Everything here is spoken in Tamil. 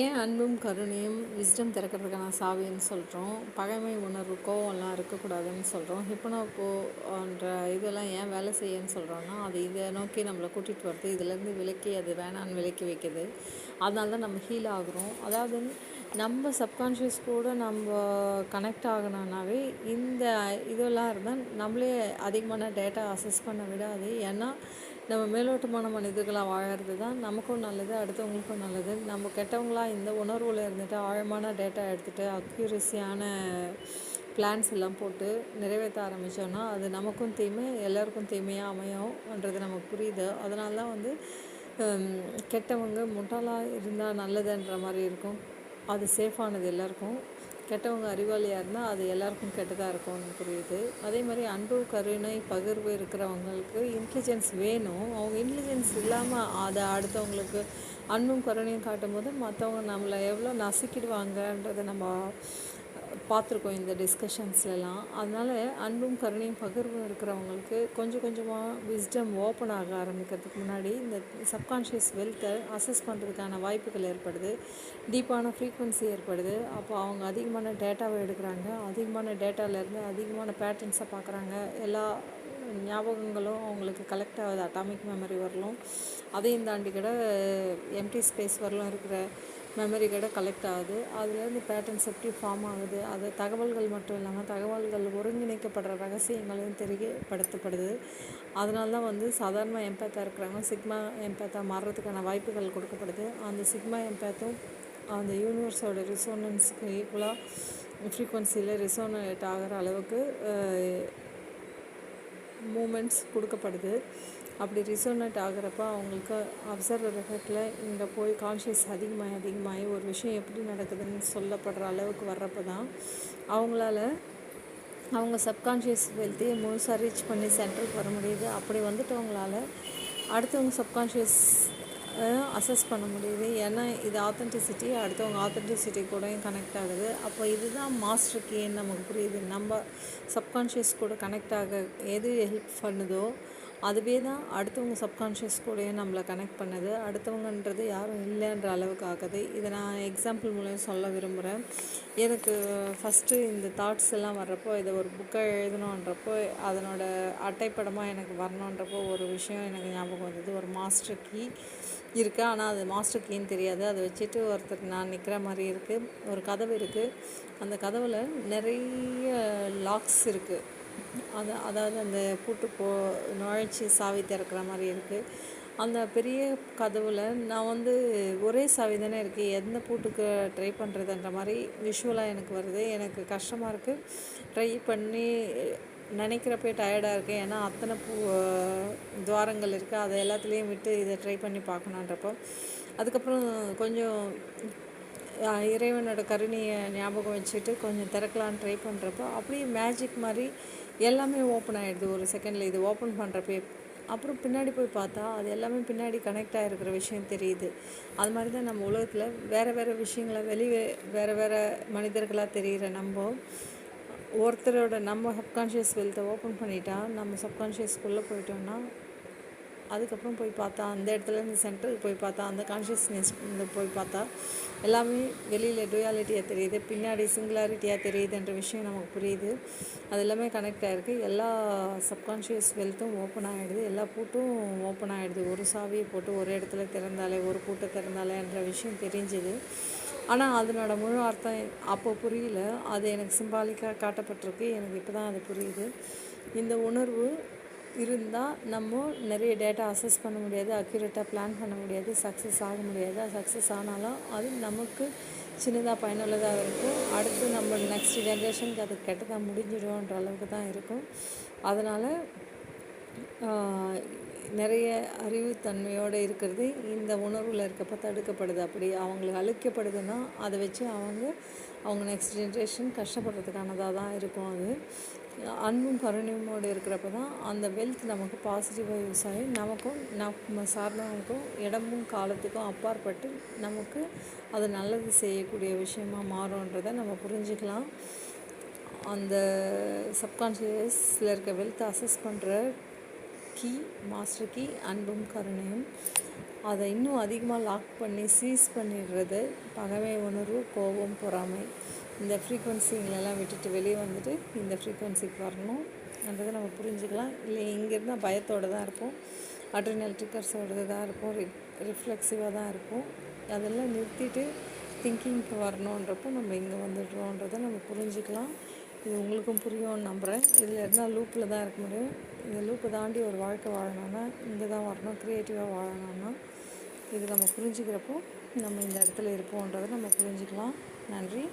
ஏன் அன்பும் கருணையும் விஸ்டம் திறக்கிறதுக்கான சாவின்னு சொல்கிறோம் பகைமை உணர்வு கோவம்லாம் இருக்கக்கூடாதுன்னு சொல்கிறோம் ஹிப்னோப்போன்ற இதெல்லாம் ஏன் வேலை செய்யன்னு சொல்கிறோன்னா அது இதை நோக்கி நம்மளை கூட்டிகிட்டு வருது. இதுலேருந்து விலக்கி அது வேணான்னு விலக்கி வைக்குது. அதனால தான் நம்ம ஹீல் ஆகுறோம். அதாவது நம்ம சப்கான்ஷியஸ் கூட நம்ம கனெக்ட் ஆகணும்னாவே இந்த இதெல்லாம் இருந்தால் நம்மளே அதிகமான டேட்டா அசஸ் பண்ண விடாது. ஏன்னா நம்ம மேலோட்டமான மனிதர்களாக வாழறது தான் நமக்கும் நல்லது அடுத்தவங்களுக்கும் நல்லது. நம்ம கெட்டவங்களாக இந்த உணர்வில் இருந்துட்டு ஆழமான டேட்டா எடுத்துகிட்டு அக்யூரஸியான பிளான்ஸ் எல்லாம் போட்டு நிறைவேற்ற ஆரம்பித்தோன்னா அது நமக்கும் தீமை எல்லாருக்கும் தீமையாக அமையும்ன்றது நமக்கு புரியுது. அதனால தான் வந்து கெட்டவங்க முட்டாளாக இருந்தால் நல்லதுன்ற மாதிரி இருக்கும். அது சேஃபானது எல்லாருக்கும். கெட்டவங்க அறிவாளியாக இருந்தால் அது எல்லாருக்கும் கெட்டதாக இருக்கும்னு புரியுது. அதே மாதிரி அன்பு கருணை பகிர்வு இருக்கிறவங்களுக்கு இன்டெலிஜென்ஸ் வேணும். அவங்க இன்டெலிஜென்ஸ் இல்லாமல் அதை அடுத்தவங்களுக்கு அன்பும் கருணையும் காட்டும்போது மற்றவங்க நம்மளை எவ்வளோ நசுக்கிடுவாங்கன்றதை நம்ம பார்த்துருக்கோம் இந்த டிஸ்கஷன்ஸ்லலாம் அதனால் அன்பும் கருணையும் பகிர்வும் இருக்கிறவங்களுக்கு கொஞ்சம் கொஞ்சமாக விஸ்டம் ஓப்பன் ஆக ஆரம்பிக்கிறதுக்கு முன்னாடி இந்த சப்கான்ஷியஸ் வெல்த்தை அசஸ் பண்ணுறதுக்கான வாய்ப்புகள் ஏற்படுது. டீப்பான ஃப்ரீக்குவன்சி ஏற்படுது. அப்போ அவங்க அதிகமான டேட்டாவை எடுக்கிறாங்க. அதிகமான டேட்டாலேருந்து அதிகமான பேட்டர்ன்ஸை பார்க்குறாங்க. எல்லா ஞாபகங்களும் அவங்களுக்கு கலெக்ட் ஆகுது. அட்டாமிக் மெமரி வரலும். அதையும் தாண்டி கூட எம்டி ஸ்பேஸ் வரலும் இருக்கிற மெமரி கடை கலெக்ட் ஆகுது. அதுலேருந்து பேட்டர்ன்ஸ் எப்படி ஃபார்ம் ஆகுது அது தகவல்கள் மட்டும் இல்லாமல் தகவல்கள் ஒருங்கிணைக்கப்படுற ரகசியங்களையும் தெரியப்படுத்தப்படுது. அதனால தான் வந்து சாதாரண எம்பேத்தாக இருக்கிறாங்க சிக்மா எம்பேத்தாக மாறுறதுக்கான வாய்ப்புகள் கொடுக்கப்படுது. அந்த சிக்மா எம்பேத்தும் அந்த யூனிவர்ஸோட ரிசோனன்ஸுக்கு ஈக்குவலாக ஃப்ரீக்குவன்சியில் ரிசோனேட் ஆகிற அளவுக்கு மூமெண்ட்ஸ் கொடுக்கப்படுது. அப்படி ரிசோனேட் ஆகிறப்ப அவங்களுக்கு அப்சர்வர் எஃபெக்டில் இங்கே போய் கான்ஷியஸ் அதிகமாகி அதிகமாகி ஒரு விஷயம் எப்படி நடக்குதுன்னு சொல்லப்படுற அளவுக்கு வர்றப்ப தான் அவங்களால அவங்க சப்கான்ஷியஸ் வெல்த்தையே முழுசாக ரீச் பண்ணி சென்டருக்கு வர முடியுது. அப்படி வந்துட்டவங்களால அடுத்தவங்க சப்கான்ஷியஸ் அசஸ் பண்ண முடியுது. ஏன்னா இது ஆத்தென்டிசிட்டி அடுத்தவங்க ஆத்தென்டிசிட்டி கூடயும் கனெக்ட் ஆகுது. அப்போ இதுதான் மாஸ்டர் கீன்னு நமக்கு புரியுது. நம்ம சப்கான்ஷியஸ் கூட கனெக்ட் ஆக எது ஹெல்ப் பண்ணுதோ அதுவே தான் அடுத்தவங்க சப்கான்ஷியஸ் கூடயும் நம்மளை கனெக்ட் பண்ணுது. அடுத்தவங்கன்றது யாரும் இல்லைன்ற அளவுக்கு ஆகுது இதை நான் எக்ஸாம்பிள் மூலம் சொல்ல விரும்புகிறேன் எனக்கு ஃபஸ்ட்டு இந்த தாட்ஸ் எல்லாம் வர்றப்போ இதை ஒரு புக்கை எழுதணுன்றப்போ அதனோட அட்டைப்படமாக எனக்கு வரணுன்றப்போ ஒரு விஷயம் எனக்கு ஞாபகம் வந்தது. ஒரு மாஸ்டர் கீ இருக்குது ஆனால் அது மாஸ்டர் கீன்னு தெரியாது. அதை வச்சுட்டு ஒருத்தர் நான் நிற்கிற மாதிரி இருக்குது ஒரு கதவு இருக்குது அந்த கதவில் நிறைய லாக்ஸ் இருக்குது அது அதாவது அந்த பூட்டு போ நுழைச்சி சாவி திறக்கிற மாதிரி இருக்குது அந்த பெரிய கதவில் நான் வந்து ஒரே சாவி தானே இருக்குது எந்த பூட்டுக்கு ட்ரை பண்ணுறதுன்ற மாதிரி விஷுவலாக எனக்கு வருது. எனக்கு கஷ்டமாக இருக்குது ட்ரை பண்ணி நினைக்கிறப்பே டயர்டாக இருக்கேன் ஏன்னா அத்தனை பூ துவாரங்கள் இருக்குது அதை எல்லாத்துலேயும் விட்டு இதை ட்ரை பண்ணி பார்க்கணுன்றப்போ. அதுக்கப்புறம் கொஞ்சம் இறைவனோட கருணையை ஞாபகம் வச்சுட்டு கொஞ்சம் திறக்கலான்னு ட்ரை பண்ணுறப்போ அப்படியே மேஜிக் மாதிரி எல்லாமே ஓப்பன் ஆகிடுது ஒரு செகண்டில் இது ஓப்பன் பண்ணுறப்பே அப்புறம் பின்னாடி போய் பார்த்தா அது எல்லாமே பின்னாடி கனெக்ட் ஆகிருக்கிற விஷயம் தெரியுது. அது மாதிரி தான் நம்ம உலகத்தில் வேறு வேறு விஷயங்களை வெளியே வேறு வேறு மனிதர்களாக தெரிகிற நம்ம ஒருத்தரோட நம்ம சப்கான்ஷியஸ் வெல்த்தை ஓப்பன் பண்ணிட்டா நம்ம சப்கான்ஷியஸ்குள்ளே போயிட்டோம்னா அதுக்கப்புறம் போய் பார்த்தா அந்த இடத்துல இந்த சென்டருக்கு போய் பார்த்தா அந்த கான்ஷியஸ்னஸ் போய் பார்த்தா எல்லாமே வெளியில் டுயாலிட்டியாக தெரியுது பின்னாடி சிங்குலாரிட்டியாக தெரியுதுன்ற விஷயம் நமக்கு புரியுது. அது எல்லாமே கனெக்ட் ஆகிருக்கு எல்லா சப்கான்ஷியஸ் வெல்த்தும் ஓப்பன் ஆகிடுது எல்லா பூட்டும் ஓப்பன் ஆகிடுது ஒரு சாவியை போட்டு ஒரு இடத்துல திறந்தாலே ஒரு பூட்டை திறந்தாலேன்ற விஷயம் தெரிஞ்சுது. ஆனால் அதனோட முழு அர்த்தம் அப்போ புரியல. அது எனக்கு சிம்பாலிக்காக காட்டப்பட்டிருக்கு. எனக்கு இப்போ தான் அது புரியுது. இந்த உணர்வு இருந்தால் நம்ம நிறைய டேட்டா அசஸ் பண்ண முடியாது அக்யூரேட்டாக பிளான் பண்ண முடியாது சக்ஸஸ் ஆக முடியாது. சக்ஸஸ் ஆனாலும் அது நமக்கு சின்னதாக பயனுள்ளதாக இருக்கும். அடுத்து நம்ம நெக்ஸ்ட் ஜென்ரேஷனுக்கு அது கெட்டதாக முடிஞ்சிடும்ன்ற அளவுக்கு தான் இருக்கும். அதனால் நிறைய அறிவுத்தன்மையோடு இருக்கிறது. இந்த உணர்வில் இருக்கப்போ தடுக்கப்படுது. அப்படி அவங்களுக்கு அழிக்கப்படுதுன்னா அதை வச்சு அவங்க அவங்க நெக்ஸ்ட் ஜென்ரேஷன் கஷ்டப்படுறதுக்கானதாக தான் இருக்கும் அது. அன்பும் கருணையுமோடு இருக்கிறப்ப தான் அந்த வெல்த் நமக்கு பாசிட்டிவாக யூஸ் ஆகி நமக்கும் நம்ம சார்ந்தவங்களுக்கும் இடமும் காலத்துக்கும் அப்பாற்பட்டு நமக்கு அது நல்லது செய்யக்கூடிய விஷயமாக மாறும்ன்றதை நம்ம புரிஞ்சுக்கலாம். அந்த சப்கான்ஷியஸில் இருக்க வெல்த்தை அசஸ் பண்ணுற கீ மாஸ்டர் கீ அன்பும் கருணையும். அதை இன்னும் அதிகமாக லாக் பண்ணி சீஸ் பண்ணிடுறது. பகமை உணர்வு கோபம் பொறாமை. இந்த ஃப்ரீக்குவன்சிங்களெல்லாம் விட்டுட்டு வெளியே வந்துட்டு இந்த ஃப்ரீக்குவன்சிக்கு வரணும்ன்றதை நம்ம புரிஞ்சுக்கலாம். இல்லை இங்கே இருந்தால் பயத்தோடு தான் இருப்போம். அட்ரினல் ட்ரிக்கர்ஸோடு தான் இருப்போம். ரி ரிஃப்ளெக்சிவாக தான் இருப்போம். அதெல்லாம் நிறுத்திட்டு திங்கிங்க்கு வரணுன்றப்போ நம்ம இங்கே வந்துடுறோன்றதை நம்ம புரிஞ்சுக்கலாம். இது உங்களுக்கும் புரியும்னு நம்புகிறேன் இதில் இருந்தால் லூப்பில் தான் இருக்க முடியும். இந்த லூப்பை தாண்டி ஒரு வாழ்க்கை வாழணும்னா இங்கே தான் வரணும் க்ரியேட்டிவாக வாழணும்னா இது நம்ம புரிஞ்சுக்கிறப்போ நம்ம இந்த இடத்துல இருப்போன்றதை நம்ம புரிஞ்சுக்கலாம். நன்றி.